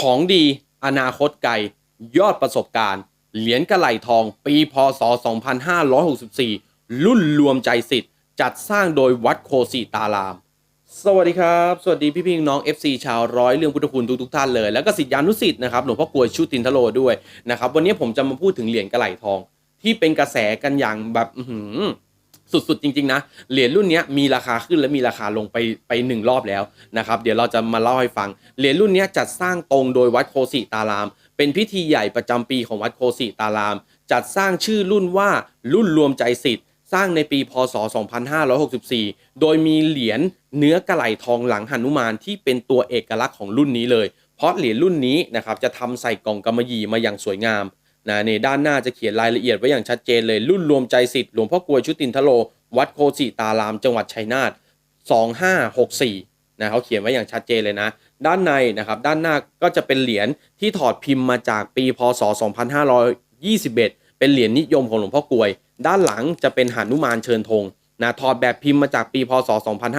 ของดีอนาคตไกล ยอดประสบการณ์ เหรียญกระไหลทอง ปีพศ 2564 รุ่นรวมใจสิทธิ์ จัดสร้างโดยวัดโคสีตาราม สวัสดีครับ สวัสดีพี่พี่น้อง FC ชาวร้อยเรื่องพุทธคุณทุกทุกท่านเลย แล้วก็สิทธิานุสิทธิ์นะครับหลวงพ่อกลวยชุตินทโลด้วยนะครับ วันนี้ผมจะมาพูดถึงเหรียญกระไหลทอง ที่เป็นกระแสกันอย่างแบบ สุดๆ จริง ๆ นะ เหรียญรุ่นนี้มีราคาขึ้นและมีราคาลงไปไปหนึ่งรอบแล้วนะครับ เดี๋ยวเราจะมาเล่าให้ฟัง เหรียญรุ่นนี้จัดสร้างตรงโดยวัดโคสิตาราม เป็นพิธีใหญ่ประจำปีของวัดโคสิตาราม จัดสร้างชื่อรุ่นว่ารุ่นรวมใจสิทธิ์ สร้างในปีพศ 2564 โดยมีเหรียญเนื้อกระไหลทองหลังหนุมานที่เป็นตัวเอกลักษณ์ของรุ่นนี้เลย เพราะเหรียญรุ่นนี้นะครับจะทำใส่กล่องกำมะหยี่มาอย่างสวยงาม นะในด้านหน้าจะเขียนรายละเอียดไว้อย่างชัดเจนเลย รุ่นรวมใจสิทธิ์หลวงพ่อกลวยชุตินทโล วัดโคสิตาราม จังหวัดชัยนาท2564นะเขาเขียนไว้อย่างชัดเจนเลยนะ ด้านในนะครับด้านหน้าก็จะเป็นเหรียญที่ถอดพิมพ์มาจากปีพศ 2521 เป็นเหรียญนิยมของหลวงพ่อกลวย ด้านหลังจะเป็นหานุมานเชิญธงนะถอดแบบพิมพ์มาจากปีพศ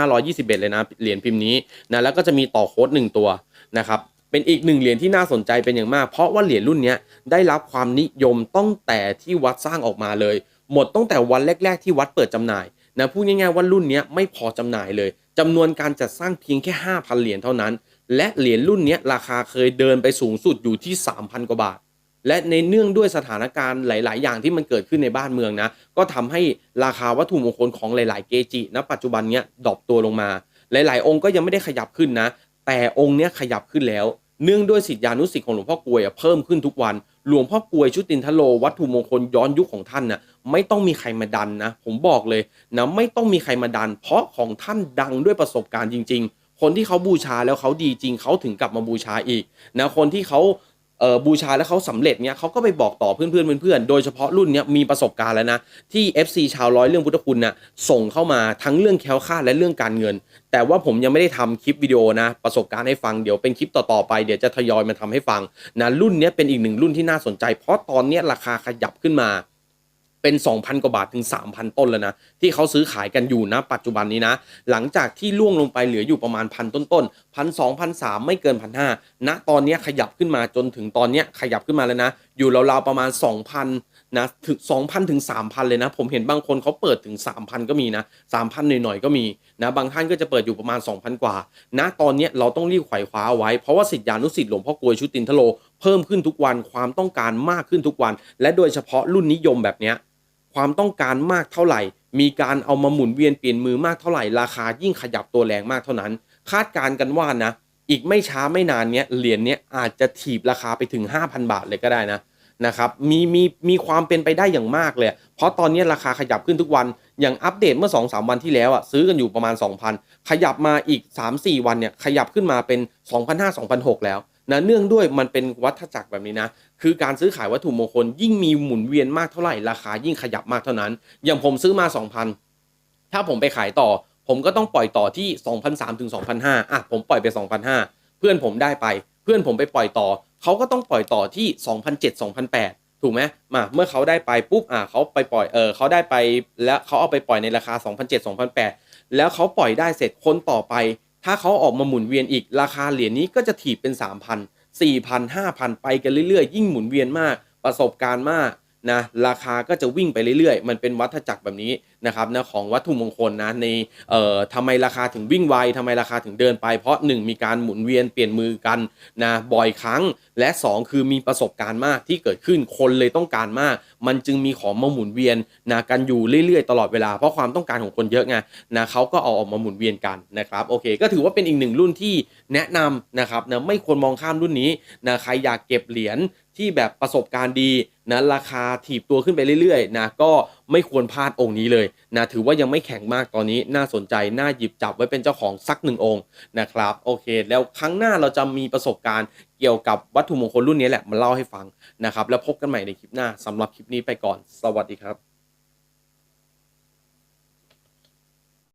2521 เลยนะเหรียญพิมพ์นี้นะแล้วก็จะมีต่อโค้ดหนึ่งตัวนะครับ เป็นอีกหนึ่งเหรียญที่น่าสนใจเป็นอย่างมาก เพราะว่าเหรียญรุ่นนี้ได้รับความนิยมตั้งแต่ที่วัดสร้างออกมาเลย หมดตั้งแต่วันแรก ๆ ที่วัดเปิดจำหน่ายนะพูดง่ายๆว่ารุ่นนี้ไม่พอจำหน่ายเลยจำนวนการจัดสร้างเพียงแค่ 5,000 เหรียญเท่านั้น และเหรียญรุ่นนี้ราคาเคยเดินไปสูงสุดอยู่ที่ 3,000 กว่าบาท และในเนื่องด้วยสถานการณ์หลาย ๆ อย่างที่มันเกิดขึ้นในบ้านเมืองนะก็ทำให้ราคาวัตถุมงคลของหลาย ๆ เกจิณปัจจุบันเนี้ยดรอปตัวลงมา หลาย ๆ องค์ก็ยังไม่ได้ขยับขึ้นนะ แต่องค์เนี้ยขยับขึ้นแล้ว เนื่องด้วยสิทธิานุสิทธิ์ของหลวงพ่อกลวยเพิ่มขึ้นทุกวัน หลวงพ่อกลวยชุตินทโลวัตถุมงคลย้อนยุคของท่านน่ะไม่ต้องมีใครมาดันนะ ผมบอกเลยนะไม่ต้องมีใครมาดัน เพราะของท่านดังด้วยประสบการณ์จริง ๆ คนที่เขาบูชาแล้วเขาดีจริงเขาถึงกลับมาบูชาอีกนะคนที่เขา เออบูชาแล้วเขาสำเร็จเนี่ยเขาก็ไปบอกต่อเพื่อนเพื่อนเพื่อนโดยเฉพาะรุ่นเนี้ยมีประสบการณ์แล้วนะ ที่ FC ชาวร้อยเรื่องพุทธคุณน่ะส่งเข้ามาทั้งเรื่องแคล้วคลาดและเรื่องการเงิน แต่ว่าผมยังไม่ได้ทำคลิปวิดีโอนะ ประสบการณ์ให้ฟังเดี๋ยวเป็นคลิปต่อๆไปเดี๋ยวจะทยอยมาทำให้ฟังนะรุ่นเนี้ยเป็นอีกหนึ่งรุ่นที่น่าสนใจ เพราะตอนเนี้ยราคาขยับขึ้นมา เป็น 2,000 กว่าบาทถึง 3,000 ต้นแล้วนะ ที่เขาซื้อขายกันอยู่นะ ปัจจุบันนี้นะ หลังจากที่ล่วงลงไปเหลืออยู่ประมาณพันต้นๆพันสองพันสามไม่เกินพันห้าณตอนนี้ขยับขึ้นมาจนถึงตอนนี้ขยับขึ้นมาแล้วนะ อยู่ราวๆประมาณ 2,000นะถึง2,000ถึง3,000 เลยนะ ผมเห็นบางคนเขาเปิดถึง 3,000 ก็มีนะ 3,000 หน่อยๆ ก็มีนะ บางท่านก็จะเปิดอยู่ประมาณ 2,000 กว่าณตอนนี้เราต้องรีบไขว่คว้าเอาไว้ เพราะว่าสิทธิานุสิทธิ์หลวงพ่อกลวยชุตินทโล เพิ่มขึ้นทุกวันความต้องการมากขึ้นทุกวัน และโดยเฉพาะรุ่นนิยมแบบเนี้ย ความต้องการมากเท่าไหร่ มีการเอามาหมุนเวียนเปลี่ยนมือมากเท่าไหร่ ราคายิ่งขยับตัวแรงมากเท่านั้น คาดการณ์กันว่านะ อีกไม่ช้าไม่นานเนี้ยเหรียญเนี้ยอาจจะถีบราคาไปถึง 5,000 บาทเลยก็ได้นะนะครับมีมีมีความเป็นไปได้อย่างมากเลย เพราะตอนนี้ราคาขยับขึ้นทุกวัน อย่างอัปเดตเมื่อ 2-3วันที่แล้วอะซื้อกันอยู่ประมาณ 2,000 ขยับมาอีก 3-4 วันเนี่ยขยับขึ้นมาเป็น 2,500-2,600 แล้ว นะเนื่องด้วยมันเป็นวัฏจักรแบบนี้นะ คือการซื้อขายวัตถุมงคลยิ่งมีหมุนเวียนมากเท่าไหร่ราคายิ่งขยับมากเท่านั้น อย่างผมซื้อมา 2,000 ถ้าผมไปขายต่อ ผมก็ต้องปล่อยต่อที่2,300ถึง2,500อะผมปล่อยไป2,500เพื่อนผมได้ไป เพื่อนผมไปปล่อยต่อ เขาก็ต้องปล่อยต่อที่2,700 2,800ถูกไหมมาเมื่อเขาได้ไปปุ๊บอะเขาไปปล่อยเออเขาได้ไปแล้วเขาเอาไปปล่อยในราคา2,700 2,800แล้วเขาปล่อยได้เสร็จคนต่อไป ถ้าเขาออกมาหมุนเวียนอีกราคาเหรียญนี้ก็จะถีบเป็น 3,000 4,000 5,000 ไปกันเรื่อยๆ ยิ่งหมุนเวียนมาก ประสบการณ์มาก นะราคาก็จะวิ่งไปเรื่อยๆ มันเป็นวัฏจักรแบบนี้นะครับนะของวัตถุมงคลนะในเอ่อทำไมราคาถึงวิ่งไวทำไมราคาถึงเดินไป เพราะ 1 มีการหมุนเวียนเปลี่ยนมือกันนะบ่อยครั้ง และ 2 คือมีประสบการณ์มากที่เกิดขึ้นคนเลยต้องการมาก มันจึงมีของมาหมุนเวียนนะกันอยู่เรื่อยๆ ตลอดเวลาเพราะความต้องการของคนเยอะไงนะเขาก็เอาออกมาหมุนเวียนกันนะครับโอเค ก็ถือว่าเป็นอีกหนึ่งรุ่นที่แนะนำนะครับนะไม่ควรมองข้ามรุ่นนี้นะใครอยากเก็บเหรียญ ที่แบบประสบการณ์ดีนะราคาถีบตัวขึ้นไปเรื่อยๆนะก็ไม่ควรพลาดองค์นี้เลยนะถือว่ายังไม่แข็งมากตอนนี้น่าสนใจ น่าหยิบจับไว้เป็นเจ้าของสักหนึ่งองค์นะครับโอเค แล้วครั้งหน้าเราจะมีประสบการณ์เกี่ยวกับวัตถุมงคลรุ่นนี้แหละมาเล่าให้ฟังนะครับแล้วพบกันใหม่ในคลิปหน้าสำหรับคลิปนี้ไปก่อน สวัสดีครับ